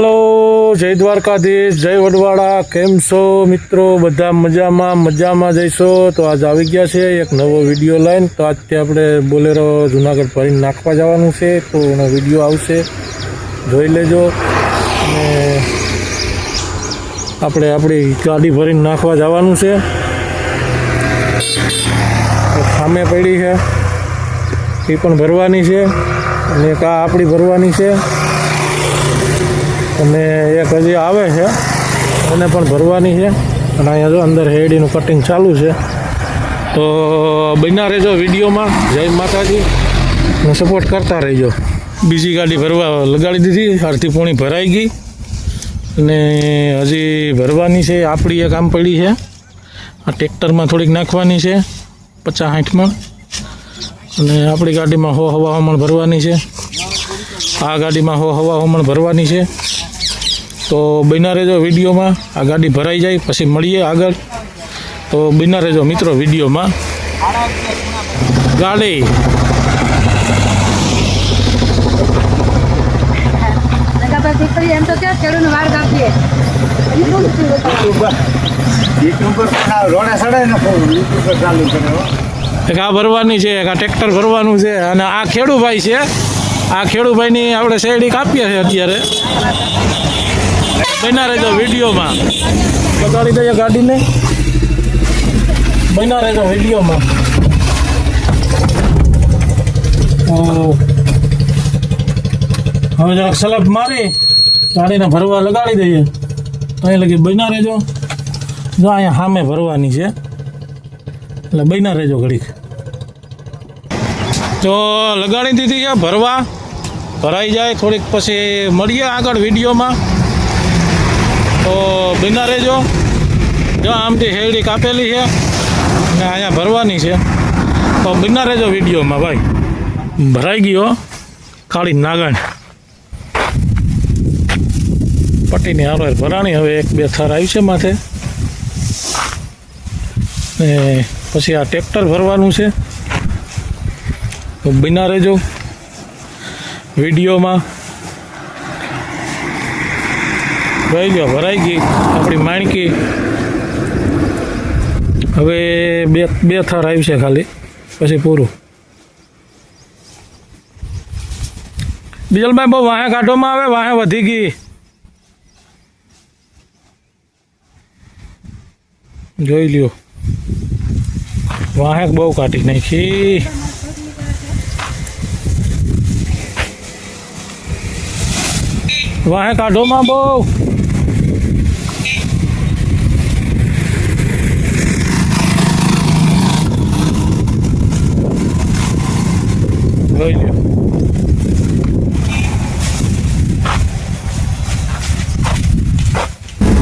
Hello, જય દ્વારકાધીશ, જય વડવાડા, કેમ છો મિત્રો? બધા મજામાં મજામાં જઈશો તો આજ આવી ગયા છે એક નવો વીડિયો લઈને. તો આજથી આપણે બોલેરો જુનાગઢ ભરીને નાખવા જવાનું છે. તો એનો વીડિયો આવશે. જોઈ લેજો. અને આપણે આપણી ગાડી ભરીને નાખવા જવાનું છે. સામે પડી છે. એ પણ ભરવાની છે. અને આ આપણી ભરવાની છે. અને એક હજી આવે છે. એને પણ ભરવાની છે. અને અહીંયા જો અંદર હેડીનું કટિંગ ચાલુ છે. તો બન્યા રહેજો વિડીયોમાં. જય માતાજી. અને સપોર્ટ કરતા રહેજો. બીજી ગાડી ભરવા લગાડી દીધી. અડધી પૂણી ભરાઈ ગઈ. અને હજી ભરવાની છે. આપણી એક આમ પડી છે. આ ટ્રેક્ટરમાં થોડીક નાખવાની છે. પચાસ સાઠમાં અને આપણી ગાડીમાં હો હવા હમણ ભરવાની છે. આ ગાડીમાં હો હવા હમણ ભરવાની છે. તો બન્યા રહેજો વિડીયોમાં. આ ગાડી ભરાઈ જાય, પછી મળીએ આગળ. તો બન્યા રહેજો મિત્રો વિડીયોમાં. ગાડી. એક આ ભરવાની છે, એક આ ટ્રેક્ટર ભરવાનું છે, અને આ ખેડૂભાઈ છે. આ ખેડૂભાઈની આપણે શેરડી કાપીએ છીએ અત્યારે. બન્યા રહેજો વિડીયોમાં. બગાડી દઈએ ગાડીને. બન્યા રહેજો વિડીયોમાં. હવે જરાક સલબ મારી ગાડીને ભરવા લગાડી દઈએ. તો અહીં લગી બના રહેજો. જો અહીંયા સામે ભરવાની છે. એટલે બના રહેજો ઘડીક. તો લગાડી દીધી છે ભરવા? ભરાઈ જાય થોડીક પછી મળીએ આગળ વિડીયોમાં. તો બન્યા રહેજો. જો આમથી શેરડી કાપેલી છે ને અહીંયા ભરવાની છે. તો બન્યા રહેજો વિડીયોમાં ભાઈ. ભરાઈ ગયો. કાળી નાગણ. પટ્ટીની હારો ભરાણી હવે એક બે થર આવી છે માથે. ને પછી આ ટ્રેક્ટર ભરવાનું છે. તો બિના રહેજો. વિડીયોમાં ગયો ભરાઈ ગઈ, આપણી માણકી. હવે બે બે થર આવી છે ખાલી, પછી પૂરું. બીજલભાઈ બહુ વાહે કાંઠોમાં આવે, વાહે વધી ગઈ. જોઈ લ્યો. વાહેક બહુ કાઢી નાખી. વાહે કાઢોમાં બહુ. જોઈ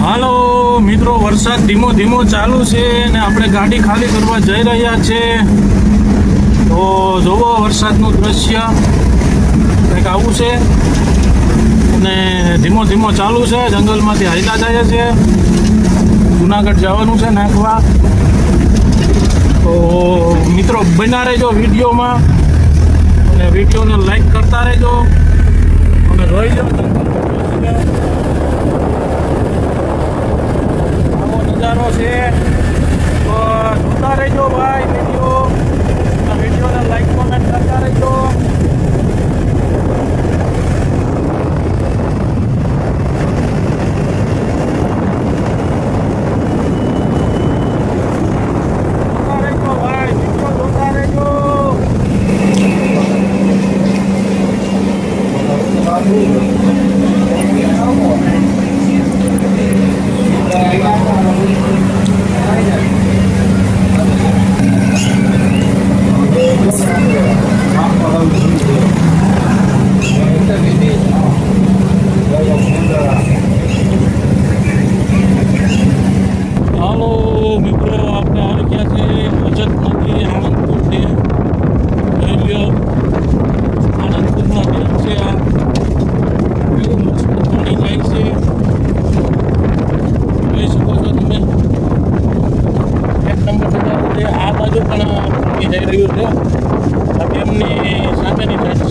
હાલો, મિત્રો, વરસાદ ધીમો ધીમો ચાલુ છે અને આપણે ગાડી ખાલી કરવા જઈ રહ્યા છે. તો જોવો વરસાદનું દ્રશ્ય. કંઈક આવું છે. અને ધીમો ધીમો ચાલુ છે. જંગલમાંથી હાલતા જાય છે. જુનાગઢ જવાનું છે નાખવા. તો મિત્રો બના રહેજો વિડીયોમાં. અને વિડીયોને લાઈક કરતા રહેજો. અને રહી જાઓ આવો નજારો છે. તો જોતા રહેજો ભાઈ વીડિયો. વિડીયોને લાઈક કોમેન્ટ કરતા રહેજો.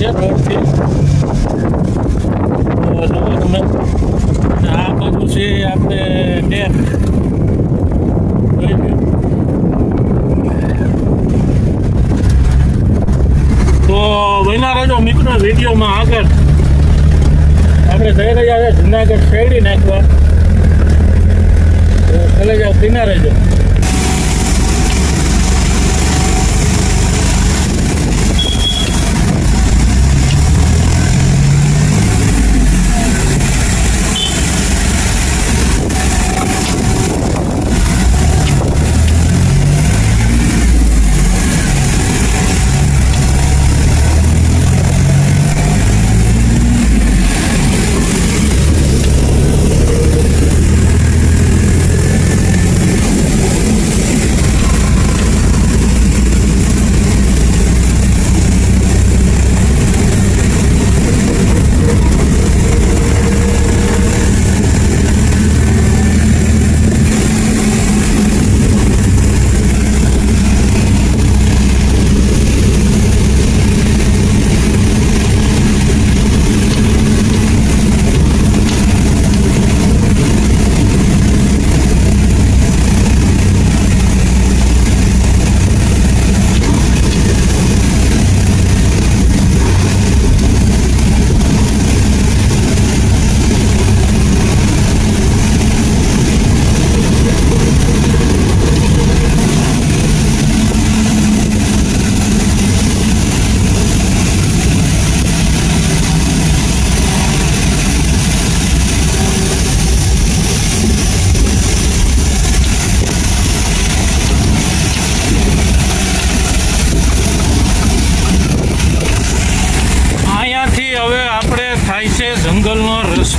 જુઓ તમે ચાલુ છે આપણે ડેમ. તો બન્યા રહેજો મિત્રો, વિડીયોમાં આગળ. આપણે જઈ રહ્યા જુનાગઢ શેરડી નાખવા. તો ચલે જાઓ પીના રહેજો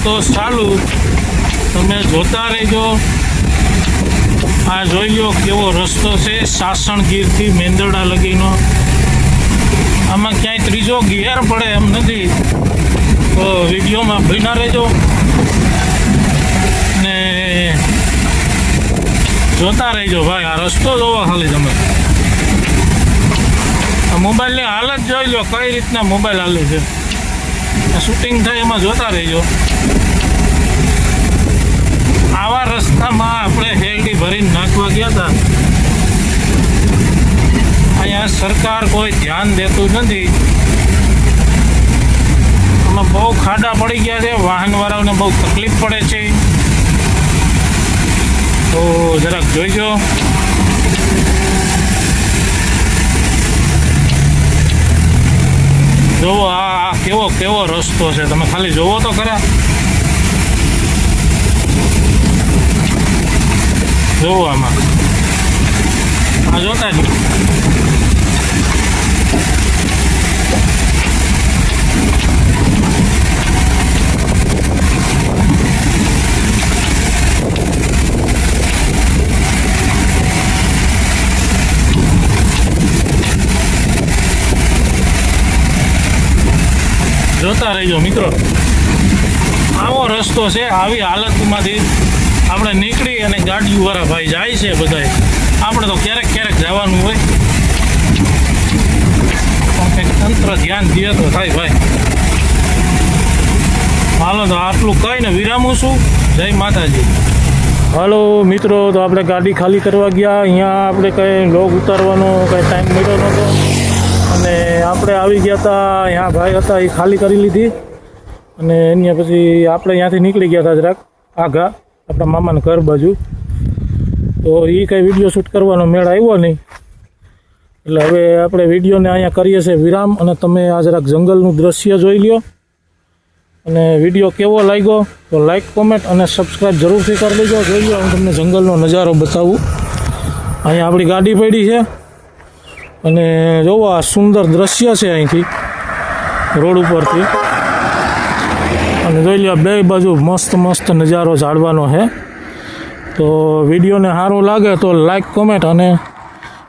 રસ્તો ચાલુ. તમે જોતા રહેજો. આ જોઈ લો કેવો રસ્તો છે, સાસણ ગીરથી મેંદરડા લગીનો. આમાં ક્યાંય ત્રીજો ગિયર પડે એમ નથી. તો વિડીયોમાં ભીના રહેજો. ને જોતા રહેજો ભાઈ, આ રસ્તો જોવો ખાલી તમે. આ મોબાઈલની હાલત જોઈ લો, કઈ રીતના મોબાઈલ હાલે છે. શૂટિંગ થાય એમાં જોતા રહેજો. આવા રસ્તામાં આપણે હેલડી ભરીને નાખવા ગયા હતા. અહીંયા સરકાર કોઈ ધ્યાન દેતું નથી. આમાં બહુ ખાડા પડી ગયા છે, વાહનવાળાઓને બહુ તકલીફ પડે છે. તો જરાક જોઈજો. જોવો આ કેવો કેવો રસ્તો છે, તમે ખાલી જોવો તો ખરા. જોવો આમાં આ જોતા જ જોતા રહેજો મિત્રો. આવો રસ્તો છે આવી હાલતમાંથી આપણે નીકળી અને ગાડીવાળા ભાઈ જાય છે બધાય. આપણે તો ક્યારેક ક્યારેક જવાનું હોય. તંત્ર ધ્યાન દે તો થાય ભાઈ. હાલો તો આટલું કહીને વિરામું છું. જય માતાજી. હાલો મિત્રો, તો આપણે ગાડી ખાલી કરવા ગયા. અહીંયા આપણે કંઈ લોગ ઉતારવાનો કંઈ ટાઈમ મળ્યો નહોતો. અને આપણે આવી ગયા હતા, અહીંયા ભાઈ હતા, એ ખાલી કરી લીધી. અને એની પછી આપણે અહીંયાથી નીકળી ગયા હતા જરાક આઘા આપણા મામાના ઘર બાજુ. તો એ કંઈ વીડિયો શૂટ કરવાનો મેળ આવ્યો નહીં. એટલે હવે આપણે વિડીયોને અહીંયા કરીએ છીએ વિરામ અને તમે આ જરાક જંગલનું દ્રશ્ય જોઈ લ્યો. અને વીડિયો કેવો લાગ્યો તો લાઈક કોમેન્ટ અને સબસ્ક્રાઈબ જરૂરથી કરી લેજો જોઈ લો હું તમને જંગલનો નજારો બતાવું. અહીંયા આપણી ગાડી પડી છે. અને જોવો આ સુંદર દ્રશ્ય છે અહીંથી, રોડ ઉપરથી. અને જોઈ લો બે બાજુ મસ્ત મસ્ત નજારો ઝાડવાનો છે. તો વિડીયોને સારું લાગે તો લાઈક કોમેન્ટ અને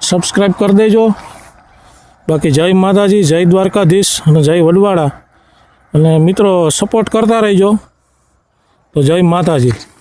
સબસ્ક્રાઈબ કરી દેજો. બાકી જય માતાજી, જય દ્વારકાધીશ અને જય વડવાળા. અને મિત્રો સપોર્ટ કરતા રહેજો. તો જય માતાજી.